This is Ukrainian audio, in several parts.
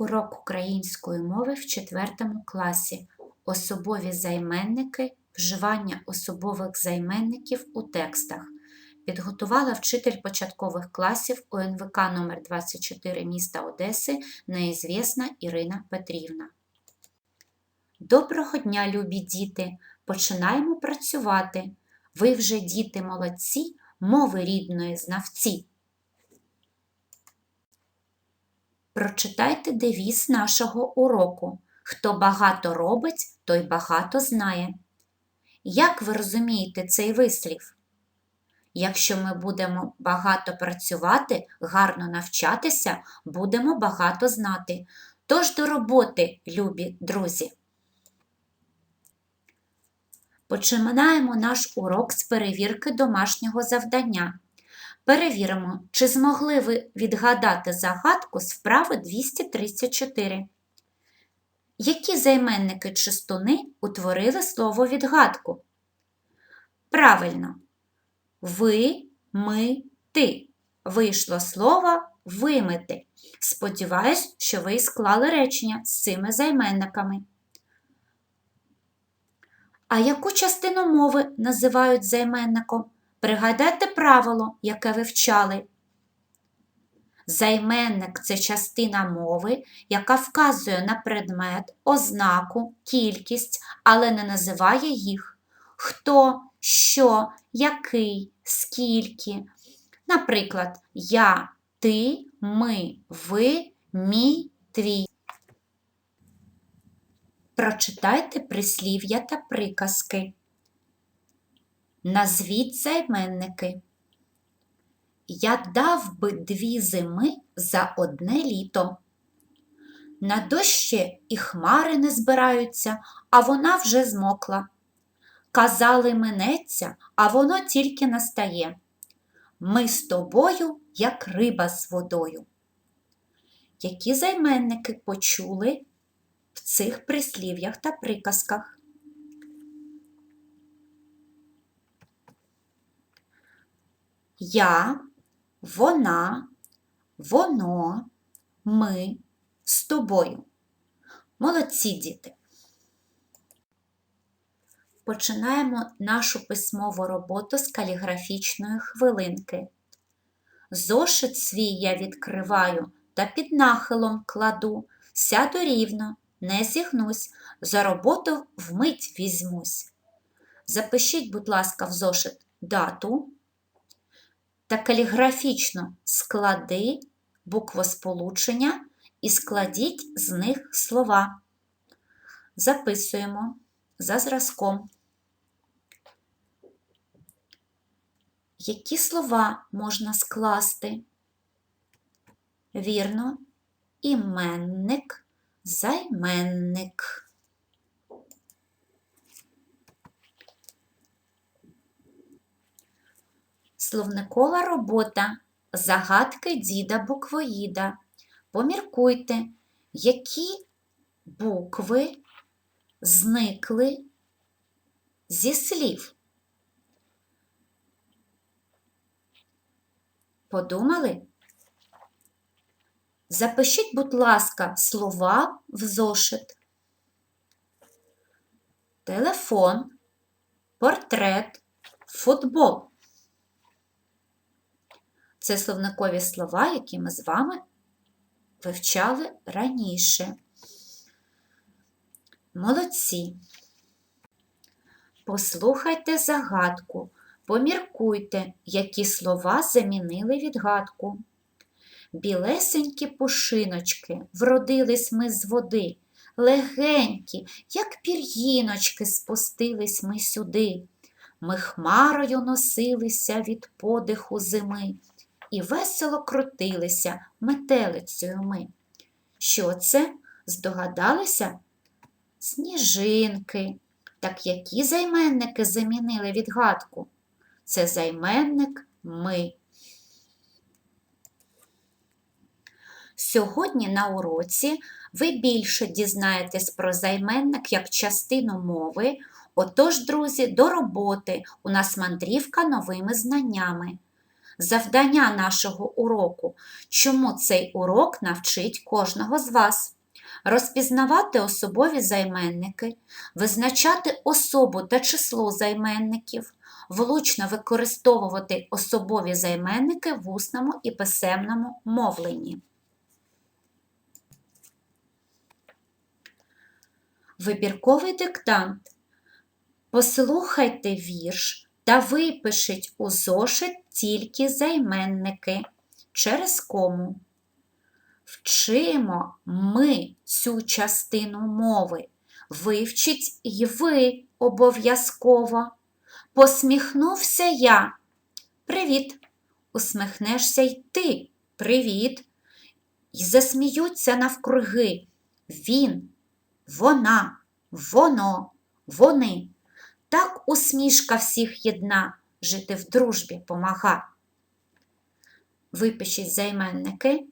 Урок української мови в 4 класі. Особові займенники, вживання особових займенників у текстах. Підготувала вчитель початкових класів УНВК номер 24 міста Одеси неізвісна Ірина Петрівна. Доброго дня, любі діти! Починаємо працювати. Ви вже діти молодці, мови рідної знавці. Прочитайте девіз нашого уроку. Хто багато робить, той багато знає. Як ви розумієте цей вислів? Якщо ми будемо багато працювати, гарно навчатися, будемо багато знати. Тож до роботи, любі друзі! Починаємо наш урок з перевірки домашнього завдання. Перевіримо, чи змогли ви відгадати загадку з вправи 234. Які займенники чистуни утворили слово відгадку? Правильно. Ви, ми, ти. Вийшло слово вимити. Сподіваюсь, що ви склали речення з цими займенниками. А яку частину мови називають займенником? Пригадайте правило, яке ви вчали. Займенник це частина мови, яка вказує на предмет, ознаку, кількість, але не називає їх. Хто, що, який, скільки. Наприклад, я, ти, ми, ви, мій, твій. Прочитайте прислів'я та приказки. Назвіть займенники. Я дав би дві зими за одне літо. На дощі і хмари не збираються, а вона вже змокла. Казали, минеться, а воно тільки настає. Ми з тобою, як риба з водою. Які займенники почули в цих прислів'ях та приказках? Я, вона, воно, ми з тобою. Молодці діти. Починаємо нашу письмову роботу з каліграфічної хвилинки. Зошит свій я відкриваю та під нахилом кладу, сяду рівно, не зігнусь, за роботу вмить візьмусь. Запишіть, будь ласка, в зошит дату та каліграфічно склади буквосполучення і складіть з них слова. Записуємо за зразком. Які слова можна скласти? Вірно, іменник, займенник. Словникова робота Загадки діда буквоїда. Поміркуйте, які букви зникли зі слів. Подумали? Запишіть, будь ласка, слова в зошит. Телефон, портрет, футбол. Це словникові слова, які ми з вами вивчали раніше. Молодці. Послухайте загадку, поміркуйте, які слова замінили відгадку. Білесенькі пушиночки вродились ми з води, легенькі, як пір'їночки, спустились ми сюди. Ми хмарою носилися від подиху зими і весело крутилися метелицею ми. Що це? Здогадалися? Сніжинки. Так які займенники замінили відгадку? Це займенник ми. Сьогодні на уроці ви більше дізнаєтесь про займенник як частину мови. Отож, друзі, до роботи у нас мандрівка новими знаннями. Завдання нашого уроку, чому цей урок навчить кожного з вас. Розпізнавати особові займенники, визначати особу та число займенників, влучно використовувати особові займенники в усному і писемному мовленні. Вибірковий диктант. Послухайте вірш та випишіть у зошит тільки займенники через кому. Вчимо ми цю частину мови. Вивчіть й ви обов'язково. Посміхнувся я. Привіт. Усміхнешся й ти. Привіт. І засміються навкруги. Він, вона, воно, вони. Так усмішка всіх єдна, жити в дружбі помага. Випишіть займенники.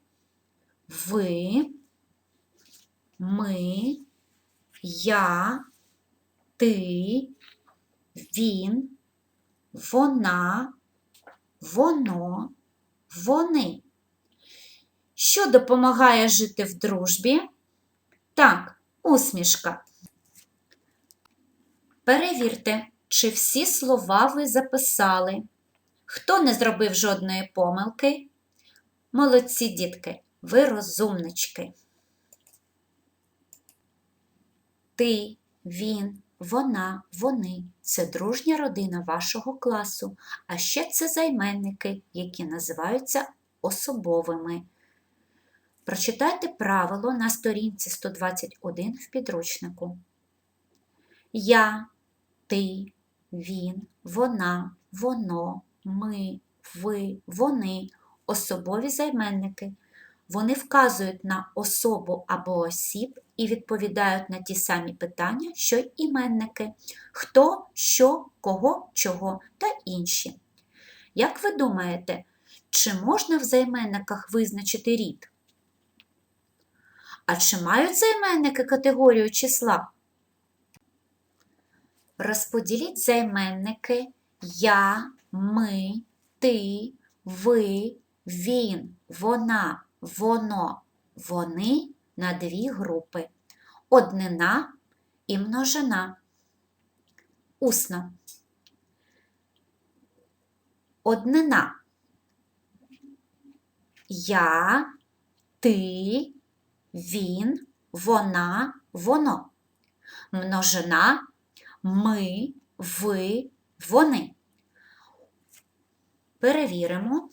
Ви, ми, я, ти, він, вона, воно, вони. Що допомагає жити в дружбі? Так, усмішка. Перевірте, чи всі слова ви записали. Хто не зробив жодної помилки? Молодці дітки, ви розумнички. Ти, він, вона, вони це дружня родина вашого класу, а ще це займенники, які називаються особовими. Прочитайте правило на сторінці 121 в підручнику. Я, ти, він, вона, воно, ми, ви, вони особові займенники. Вони вказують на особу або осіб і відповідають на ті самі питання, що й іменники хто, що, кого, чого та інші. Як ви думаєте, чи можна в займенниках визначити рід? А чи мають займенники категорію числа? Розподіліть займенники я, ми, ти, ви, він, вона, воно, вони на дві групи однина і множина. Усно. Однина. Я, ти, він, вона, воно. Множина ми, ви, вони. Перевіримо,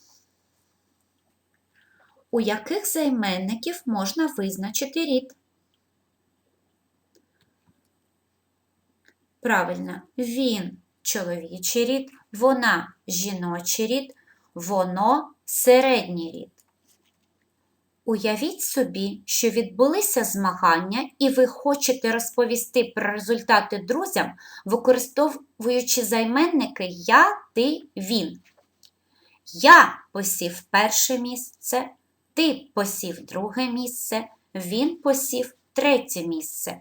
у яких займенників можна визначити рід. Правильно, він чоловічий рід, вона жіночий рід, воно середній рід. Уявіть собі, що відбулися змагання, і ви хочете розповісти про результати друзям, використовуючи займенники я, ти, він. Я посів перше місце, ти посів друге місце, він посів третє місце.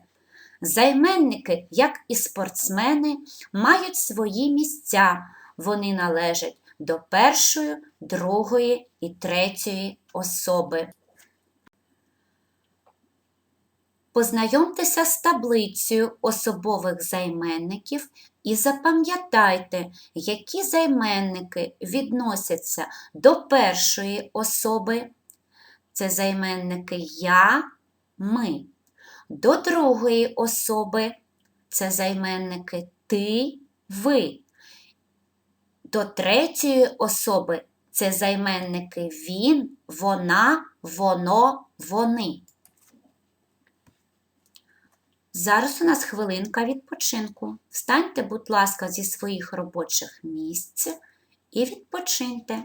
Займенники, як і спортсмени, мають свої місця. Вони належать до першої, другої і третьої особи. Познайомтеся з таблицею особових займенників і запам'ятайте, які займенники відносяться до першої особи. Це займенники я, ми. До другої особи це займенники ти, ви. До третьої особи це займенники він, вона, воно, вони. Зараз у нас хвилинка відпочинку. Встаньте, будь ласка, зі своїх робочих місць і відпочиньте.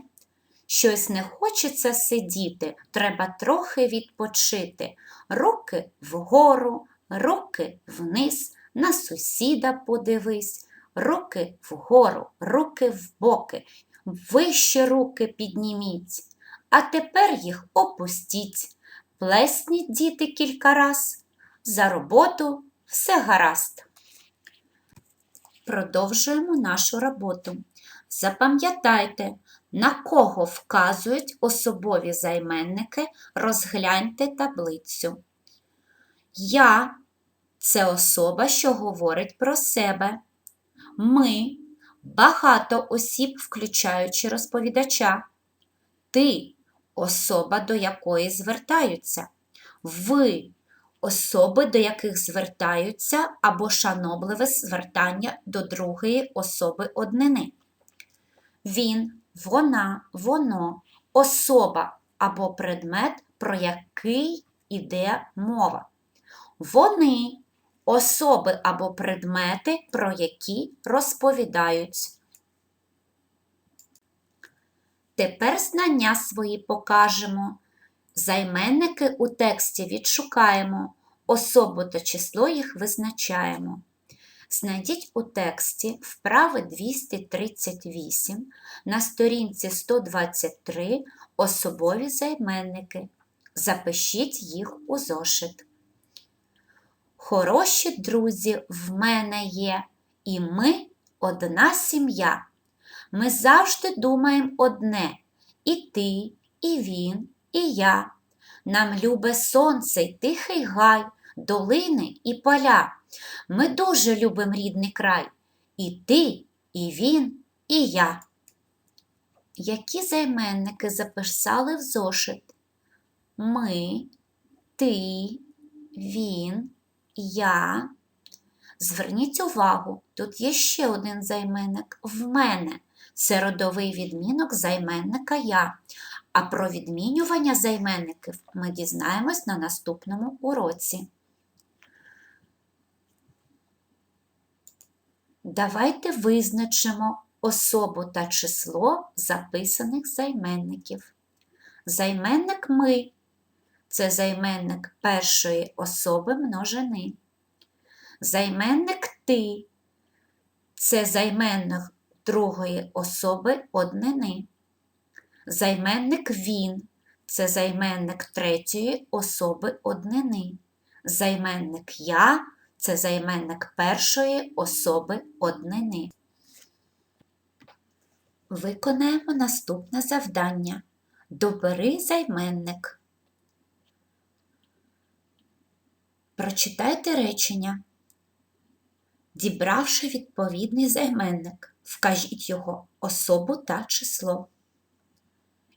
Щось не хочеться сидіти, треба трохи відпочити. Руки вгору, руки вниз, на сусіда подивись, руки вгору, руки вбоки, вище руки підніміть, а тепер їх опустіть. Плесніть діти кілька раз. За роботу все гаразд. Продовжуємо нашу роботу. Запам'ятайте, На кого вказують особові займенники, розгляньте таблицю. Я це особа, що говорить про себе. Ми багато осіб, включаючи розповідача. Ти особа, до якої звертаються. Ви особи, до яких звертаються або шанобливе звертання до другої особи однини. Він, вона, воно, особа або предмет, про який іде мова. Вони особи або предмети, про які розповідають. Тепер знання свої покажемо. Займенники у тексті відшукаємо, особу та число їх визначаємо. Знайдіть у тексті вправи 238 на сторінці 123 особові займенники. Запишіть їх у зошит. Хороші друзі в мене є, і ми одна сім'я. Ми завжди думаємо одне і ти, і він, і я. Нам любе сонце й тихий гай, долини і поля. Ми дуже любимо рідний край. І ти, і він, і я. Які займенники записали в зошит? Ми, ти, він, я. Зверніть увагу, тут є ще один займенник в мене. Це родовий відмінок займенника я. А про відмінювання займенників ми дізнаємось на наступному уроці. Давайте визначимо особу та число записаних займенників. Займенник ми це займенник першої особи множини. Займенник ти це займенник другої особи однини. Займенник він це займенник третьої особи однини. Займенник я це займенник першої особи однини. Виконаємо наступне завдання. Добери займенник. Прочитайте речення. Дібравши відповідний займенник, вкажіть його особу та число.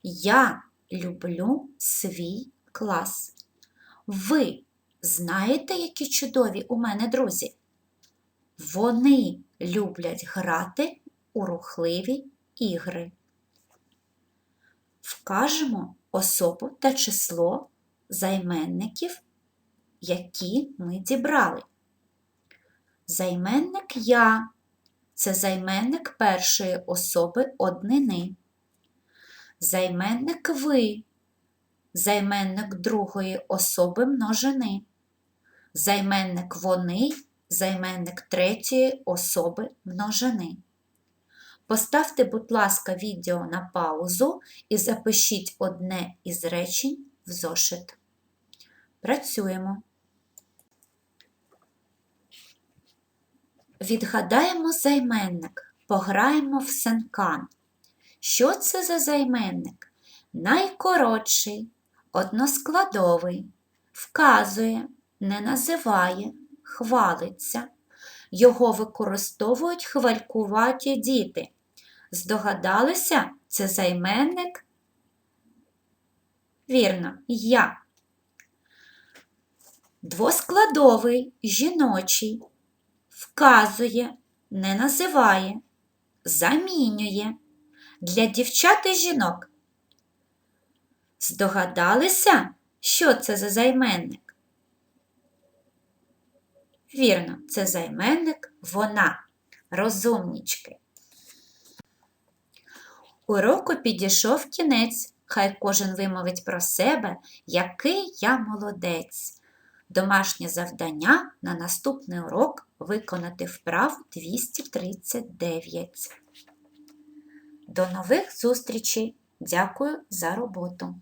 Я люблю свій клас. Ви знаєте, які чудові у мене друзі? Вони люблять грати у рухливі ігри. Вкажемо особу та число займенників, які ми дібрали. Займенник я це займенник першої особи однини. Займенник ви, займенник другої особи множини. Займенник вони, займенник третьої особи множини. Поставте, будь ласка, відео на паузу і запишіть одне із речень в зошит. Працюємо. Відгадаємо займенник, пограємо в сенкан. Що це за займенник? Найкоротший, односкладовий, вказує, не називає, хвалиться. Його використовують хвалькуваті діти. Здогадалися, це займенник? Вірно, я. Двоскладовий, жіночий, вказує, не називає, замінює для дівчат і жінок. Здогадалися, що це за займенник? Вірно, це займенник вона, розумнічки. Уроку підійшов кінець, хай кожен вимовить про себе, який я молодець. Домашнє завдання на наступний урок виконати вправ 239. До нових зустрічей! Дякую за роботу!